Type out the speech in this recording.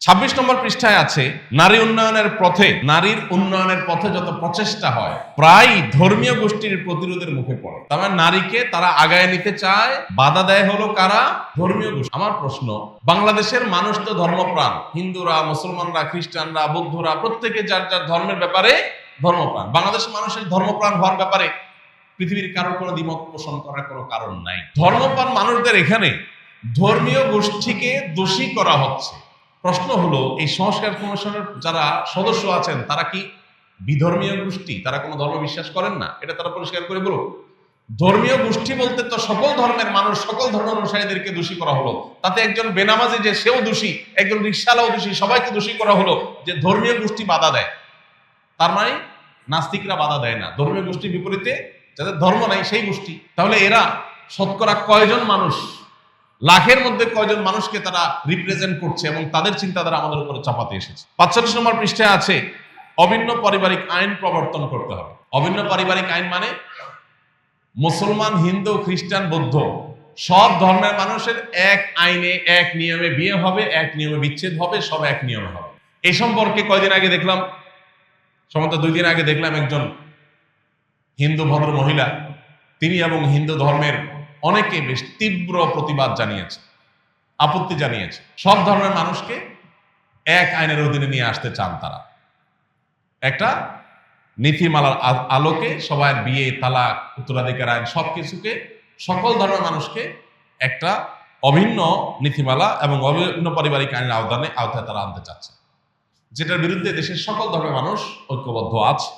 ছাব্বিশ নম্বর পৃষ্ঠায় আছে, নারী উন্নয়নের পথে, নারীর উন্নয়নের পথে যত প্রচেষ্টা হয়, প্রায় ধর্মীয় গোষ্ঠীর প্রতিরোধের মুখে পড়ে। তার মানে নারীকে তারা আগায় নিতে চায়, বাধা দেয় হলো কারা? ধর্মীয় গোষ্ঠী। আমার প্রশ্ন, বাংলাদেশের মানুষ তো ধর্মপ্রাণ। হিন্দুরা, মুসলমানরা, খ্রিস্টানরা, বৌদ্ধরা, প্রত্যেকে যার যার ধর্মের ব্যাপারে ধর্মপ্রাণ। বাংলাদেশের মানুষের ধর্মপ্রাণ হওয়ার ব্যাপারে পৃথিবীর কারোর কোনো দ্বিমত পোষণ করার কোনো কারণ নাই। ধর্মপ্রাণ মানুষদের এখানে ধর্মীয় গোষ্ঠীকে দোষী করা হচ্ছে। প্রশ্ন হলো, এই সংস্কার কমিশনের যারা সদস্য আছেন, তারা কি বিধর্মীয় গোষ্ঠী? তারা কোনো ধর্ম বিশ্বাস করেন না? এটা তারা পরিষ্কার করে বলুন ধর্মীয় গোষ্ঠী বলতে তো সকল ধর্মের মানুষ, সকল ধর্ম অনুসারীদেরকে দোষী করা হলো। তাতে একজন বেনামাজি যে, সেও দোষী। একজন রিক্সালাও দোষী। সবাইকে দোষী করা হলো যে, ধর্মীয় গোষ্ঠী বাধা দেয়। তার মানে নাস্তিকরা বাধা দেয় না। ধর্মীয় গোষ্ঠীর বিপরীতে যাদের ধর্ম নাই, সেই গোষ্ঠী। তাহলে এরা শতকরা কয়জন মানুষ? লাখের মধ্যে কয়জন মানুষকে তারা রিপ্রেজেন্ট করছে এবং তাদের চিন্তাধারা আমাদের উপরে চাপাতে এসেছে। পাঁচচল্লিশ নম্বর পৃষ্ঠায় আছে, অভিন্ন পারিবারিক আইন প্রবর্তন করতে হবে। অভিন্ন পারিবারিক আইন মানে মুসলমান, হিন্দু, খ্রিস্টান, বৌদ্ধ, সব ধর্মের মানুষের এক আইনে, এক নিয়মে বিয়ে হবে, এক নিয়মে বিচ্ছেদ হবে, সব এক নিয়মে হবে। এই সম্পর্কে কয়দিন আগে দেখলাম, সম্ভবত দুই দিন আগে দেখলাম একজন হিন্দু ভদ্র মহিলা, তিনি এবং হিন্দু ধর্মের অনেকে বেশ তীব্র প্রতিবাদ জানিয়েছে, আপত্তি জানিয়েছে। সব ধর্মের মানুষকে এক আইনের অধীনে নিয়ে আসতে চান তারা। একটা নীতিমালার আলোকে সবাই বিয়ে, তালাক, উত্তরাধিকার আইন সবকিছুকে, সকল ধর্মের মানুষকে একটা অভিন্ন নীতিমালা এবং অভিন্ন পারিবারিক আইনের আওতানে আওতায় তারা আনতে চাচ্ছে। যেটার বিরুদ্ধে দেশের সকল ধর্মের মানুষ ঐক্যবদ্ধ আছে।